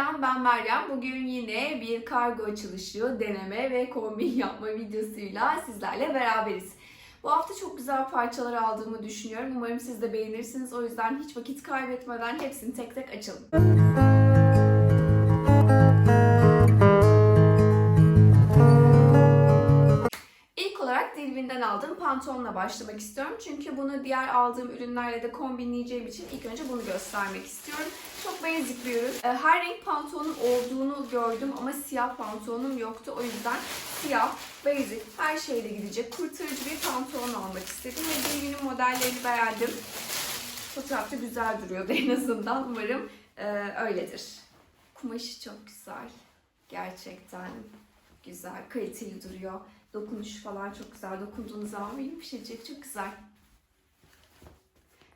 Selam ben Meryem. Bugün yine bir kargo açılışı, deneme ve kombin yapma videosuyla sizlerle beraberiz. Bu hafta çok güzel parçalar aldığımı düşünüyorum. Umarım siz de beğenirsiniz. O yüzden hiç vakit kaybetmeden hepsini tek tek açalım. Olarak Dilbin'den aldığım pantolonla başlamak istiyorum. Çünkü bunu diğer aldığım ürünlerle de kombinleyeceğim için ilk önce bunu göstermek istiyorum. Çok basic bir ürün. Ee, Her renk pantolonum olduğunu gördüm ama siyah pantolonum yoktu. O yüzden siyah, basic, her şeyle gidecek kurtarıcı bir pantolon almak istedim. Ve Dilbin'in modellerini beğendim. Fotoğrafta güzel duruyordu en azından. Umarım e, öyledir. Kumaşı çok güzel. Gerçekten güzel, kaliteli duruyor. Dokunuş falan çok güzel. Dokunduğunuz zaman böyle yumuşacık, çok güzel.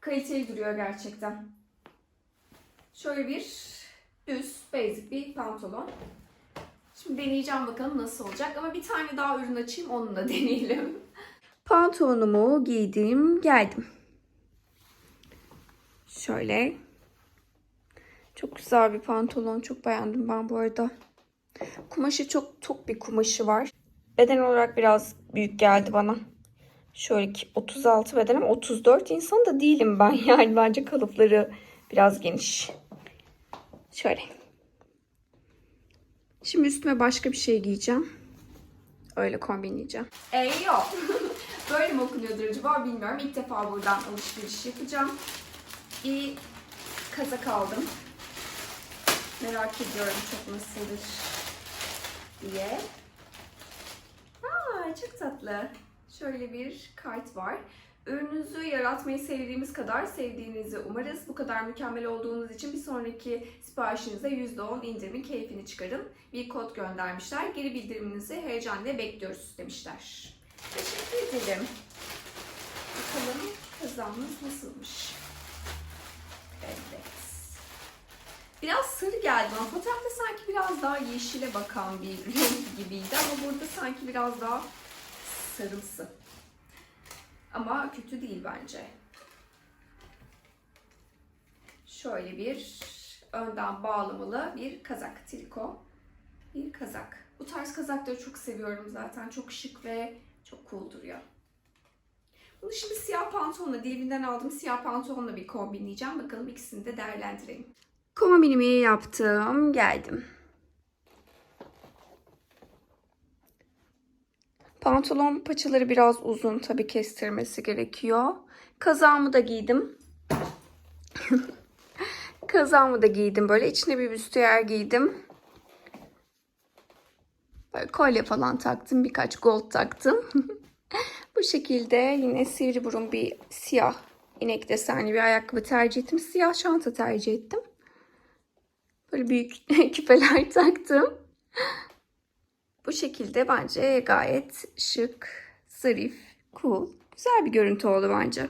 Kaliteli duruyor gerçekten. Şöyle bir düz, basic bir pantolon. Şimdi deneyeceğim bakalım nasıl olacak. Ama bir tane daha ürün açayım, onu da deneyelim. Pantolonumu giydim, geldim. Şöyle. Çok güzel bir pantolon. Çok beğendim ben bu arada. Kumaşı çok tok bir kumaşı var. Beden olarak biraz büyük geldi bana. Şöyle ki 36 beden ama 34 insan da değilim ben. Yani bence kalıpları biraz geniş. Şöyle. Şimdi üstüme başka bir şey giyeceğim. Öyle kombinleyeceğim. Ey yok. Böyle mi okunuyordur acaba bilmiyorum. İlk defa buradan alışveriş yapacağım. Bir kazak aldım. Merak ediyorum çok nasıldır diye. Aa, çok tatlı. Şöyle bir kart var. Ürününüzü yaratmayı sevdiğimiz kadar sevdiğinizi umarız. Bu kadar mükemmel olduğunuz için bir sonraki siparişinize %10 indirimin keyfini çıkarın. Bir kod göndermişler. Geri bildiriminizi heyecanla bekliyoruz demişler. Teşekkür ederim. Bakalım kazanımız nasılmış. Evet. Biraz sarı geldi ama fotoğrafta sanki biraz daha yeşile bakan bir renk gibiydi ama burada sanki biraz daha sarımsı. Ama kötü değil bence. Şöyle bir önden bağlamalı bir kazak, triko bir kazak. Bu tarz kazakları çok seviyorum zaten. Çok şık ve çok cool duruyor. Bunu şimdi siyah pantolonla, diğerinden aldığım siyah pantolonla bir kombinleyeceğim. Bakalım ikisini de değerlendirelim. Kombinimi yaptım. Geldim. Pantolon paçaları biraz uzun. Tabii kestirmesi gerekiyor. Kazağımı da giydim. Kazağımı da giydim böyle. İçine bir büstiyer giydim. Böyle kolye falan taktım. Birkaç gold taktım. Bu şekilde yine sivri burun bir siyah inek desenli bir ayakkabı tercih ettim. Siyah çanta tercih ettim. Böyle büyük küpeler taktım. Bu şekilde bence gayet şık, zarif, cool, güzel bir görüntü oldu bence.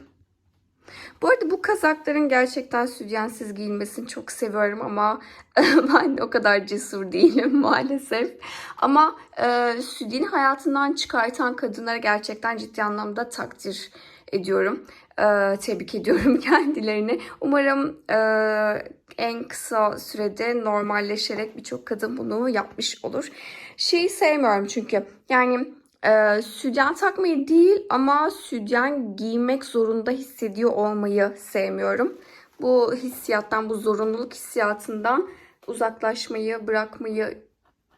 Bu arada bu kazakların gerçekten sütyensiz giyilmesini çok seviyorum ama ben o kadar cesur değilim maalesef. Ama e, sütyeni hayatından çıkartan kadınlara gerçekten ciddi anlamda takdir ediyorum. E, tebrik ediyorum kendilerini. Umarım e, en kısa sürede normalleşerek birçok kadın bunu yapmış olur. Şeyi sevmiyorum çünkü yani e, sütyen takmayı değil ama sütyen giymek zorunda hissediyor olmayı sevmiyorum. Bu hissiyattan, bu zorunluluk hissiyatından uzaklaşmayı, bırakmayı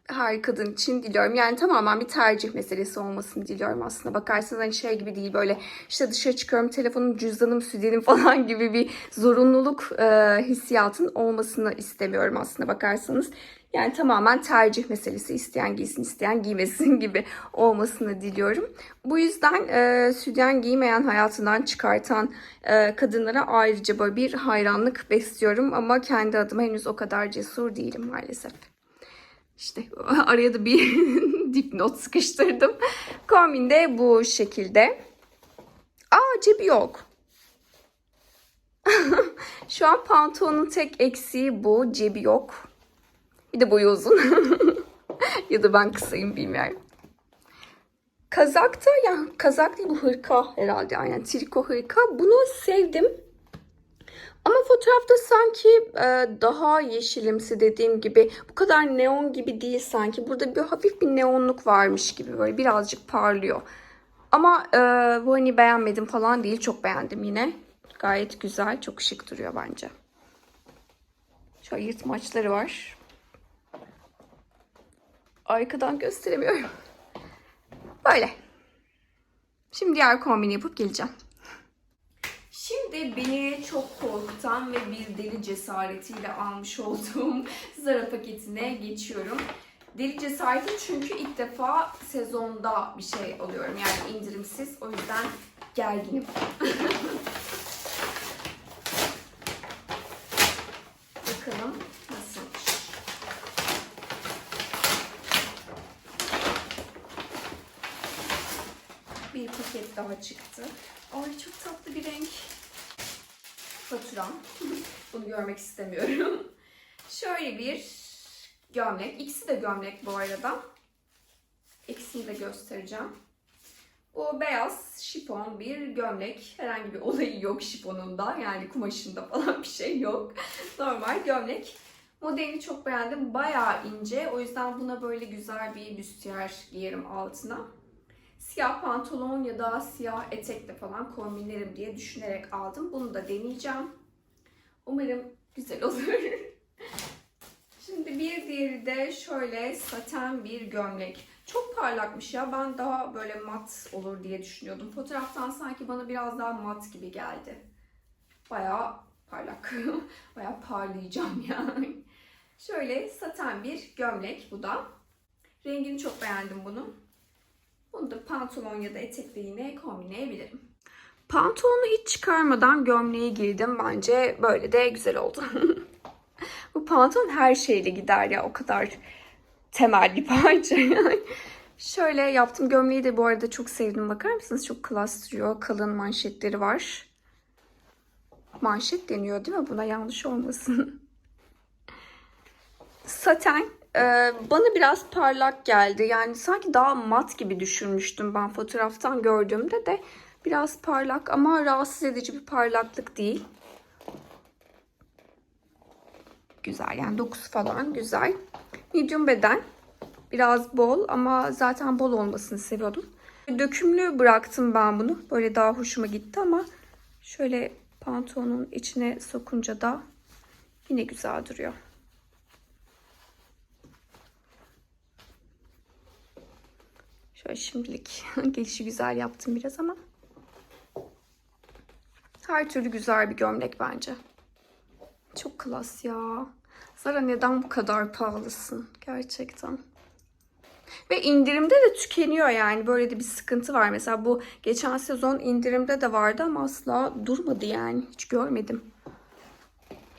her kadın için diliyorum. Yani tamamen bir tercih meselesi olmasını diliyorum aslında. Bakarsanız hani şey gibi değil böyle işte dışarı çıkıyorum telefonum, cüzdanım, sütyenim falan gibi bir zorunluluk e, hissiyatın olmasını istemiyorum aslında bakarsanız. Yani tamamen tercih meselesi. isteyen giysin, isteyen giymesin gibi olmasını diliyorum. Bu yüzden e, sütyen giymeyen hayatından çıkartan e, kadınlara ayrıca böyle bir hayranlık besliyorum. Ama kendi adıma henüz o kadar cesur değilim maalesef. İşte araya da bir dipnot sıkıştırdım. Kombin de bu şekilde. Aa cebi yok. Şu an pantolonun tek eksiği bu. Cebi yok. Bir de boyu uzun. ya da ben kısayım bilmiyorum. Kazak da yani kazak değil bu hırka herhalde aynen triko hırka. Bunu sevdim. Ama fotoğrafta sanki e, daha yeşilimsi dediğim gibi bu kadar neon gibi değil sanki. Burada bir hafif bir neonluk varmış gibi böyle birazcık parlıyor. Ama e, bu hani beğenmedim falan değil. Çok beğendim yine. Gayet güzel. Çok şık duruyor bence. Şöyle yırtmaçları var. Arkadan gösteremiyorum. Böyle. Şimdi diğer kombini yapıp geleceğim. Şimdi beni çok korkutan ve bir deli cesaretiyle almış olduğum Zara paketine geçiyorum. Deli cesareti çünkü ilk defa sezonda bir şey alıyorum. Yani indirimsiz. O yüzden gerginim. Bakalım nasılmış. Bir paket daha çıktı. Ay çok tatlı bir renk. Faturam. Bunu görmek istemiyorum. Şöyle bir gömlek. İkisi de gömlek bu arada. İkisini de göstereceğim. Bu beyaz şifon bir gömlek. Herhangi bir olayı yok şifonunda. Yani kumaşında falan bir şey yok. Normal gömlek. Modelini çok beğendim. Bayağı ince. O yüzden buna böyle güzel bir büstiyer giyerim altına. Siyah pantolon ya da siyah etekle falan kombinlerim diye düşünerek aldım. Bunu da deneyeceğim. Umarım güzel olur. Şimdi bir diğeri de şöyle saten bir gömlek. Çok parlakmış ya. Ben daha böyle mat olur diye düşünüyordum. Fotoğraftan sanki bana biraz daha mat gibi geldi. Bayağı parlak. Bayağı parlayacağım yani. Şöyle saten bir gömlek bu da. Rengini çok beğendim bunun. Bunu da pantolon ya da etekle yine kombinleyebilirim. Pantolonu hiç çıkarmadan gömleği giydim. Bence böyle de güzel oldu. Bu pantolon her şeyle gider ya. O kadar temel bir parça. Şöyle yaptım. Gömleği de bu arada çok sevdim. Bakar mısınız? Çok klas duruyor. Kalın manşetleri var. Manşet deniyor değil mi? Buna yanlış olmasın. Saten ee, bana biraz parlak geldi. Yani sanki daha mat gibi düşünmüştüm ben fotoğraftan gördüğümde de biraz parlak ama rahatsız edici bir parlaklık değil. Güzel yani dokusu falan güzel. Medium beden. Biraz bol ama zaten bol olmasını seviyordum. Dökümlü bıraktım ben bunu. Böyle daha hoşuma gitti ama şöyle pantolonun içine sokunca da yine güzel duruyor. Şöyle şimdilik gelişi güzel yaptım biraz ama. Her türlü güzel bir gömlek bence. Çok klas ya. Zara neden bu kadar pahalısın? Gerçekten. Ve indirimde de tükeniyor yani. Böyle de bir sıkıntı var. Mesela bu geçen sezon indirimde de vardı ama asla durmadı yani. Hiç görmedim.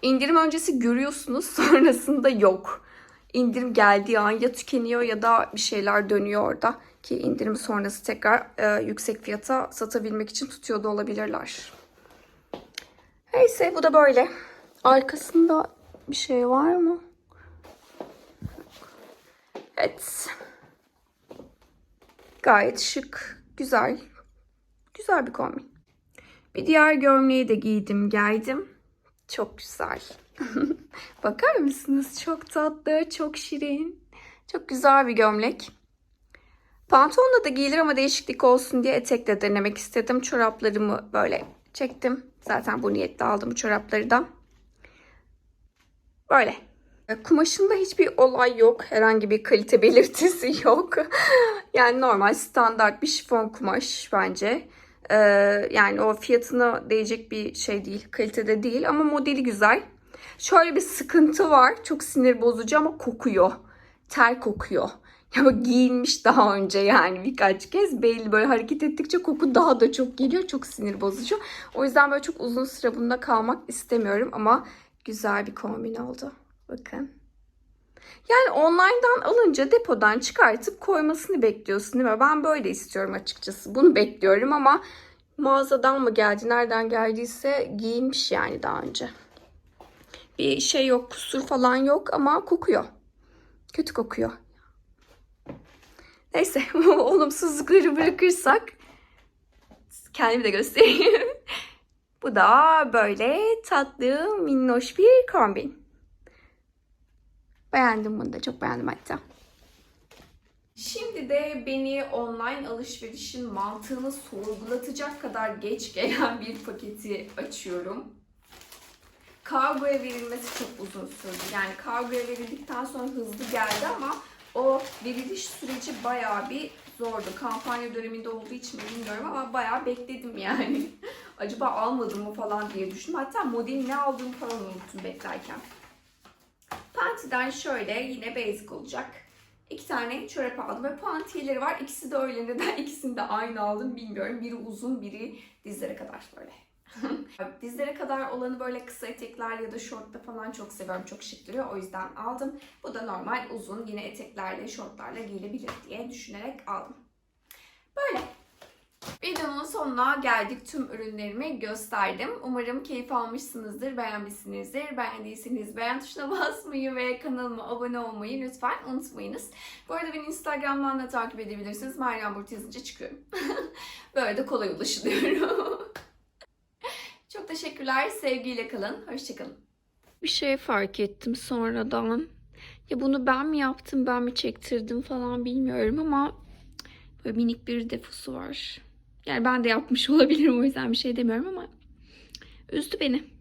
İndirim öncesi görüyorsunuz sonrasında yok. İndirim geldiği an ya tükeniyor ya da bir şeyler dönüyor orada. Ki indirim sonrası tekrar e, yüksek fiyata satabilmek için tutuyor da olabilirler. Neyse bu da böyle. Arkasında bir şey var mı? Evet. Gayet şık, güzel. Güzel bir kombin. Bir diğer gömleği de giydim, geldim. Çok güzel. Bakar mısınız? Çok tatlı, çok şirin. Çok güzel bir gömlek. Pantolonla da giyilir ama değişiklik olsun diye etekle denemek istedim. Çoraplarımı böyle çektim. Zaten bu niyetle aldım bu çorapları da. Böyle. Kumaşında hiçbir olay yok. Herhangi bir kalite belirtisi yok. yani normal standart bir şifon kumaş bence. Ee, yani o fiyatına değecek bir şey değil. Kalitede değil ama modeli güzel. Şöyle bir sıkıntı var. Çok sinir bozucu ama kokuyor. Ter kokuyor. Ya giyinmiş daha önce yani birkaç kez belli böyle hareket ettikçe koku daha da çok geliyor. Çok sinir bozucu. O yüzden böyle çok uzun süre bunda kalmak istemiyorum ama güzel bir kombin oldu. Bakın. Yani online'dan alınca depodan çıkartıp koymasını bekliyorsun değil mi? Ben böyle istiyorum açıkçası. Bunu bekliyorum ama mağazadan mı geldi, nereden geldiyse giyinmiş yani daha önce. Bir şey yok, kusur falan yok ama kokuyor. Kötü kokuyor. Neyse olumsuzlukları bırakırsak kendimi de göstereyim. Bu da böyle tatlı minnoş bir kombin. Beğendim bunu da çok beğendim hatta. Şimdi de beni online alışverişin mantığını sorgulatacak kadar geç gelen bir paketi açıyorum. Kargoya verilmesi çok uzun sürdü. Yani kargoya verildikten sonra hızlı geldi ama o veriliş süreci bayağı bir zordu. Kampanya döneminde olduğu için mi bilmiyorum ama bayağı bekledim yani. Acaba almadım mı falan diye düşündüm. Hatta modeli ne aldığımı falan unuttum beklerken. Panty'den şöyle yine basic olacak. İki tane çorap aldım ve pantiyeleri var. İkisi de öyle. Neden ikisini de aynı aldım bilmiyorum. Biri uzun, biri dizlere kadar böyle. dizlere kadar olanı böyle kısa etekler ya da şortla falan çok seviyorum. Çok şık duruyor. O yüzden aldım. Bu da normal uzun yine eteklerle, şortlarla giyilebilir diye düşünerek aldım. Böyle. Videonun sonuna geldik. Tüm ürünlerimi gösterdim. Umarım keyif almışsınızdır, beğenmişsinizdir. Beğendiyseniz beğen tuşuna basmayı ve kanalıma abone olmayı lütfen unutmayınız. Bu arada beni Instagram'dan da takip edebilirsiniz. Meryem Burt yazınca çıkıyorum. Böyle de kolay ulaşılıyorum. Teşekkürler. Sevgiyle kalın. Hoşçakalın. Bir şey fark ettim sonradan. Ya bunu ben mi yaptım, ben mi çektirdim falan bilmiyorum ama böyle minik bir defosu var. Yani ben de yapmış olabilirim o yüzden bir şey demiyorum ama üzdü beni.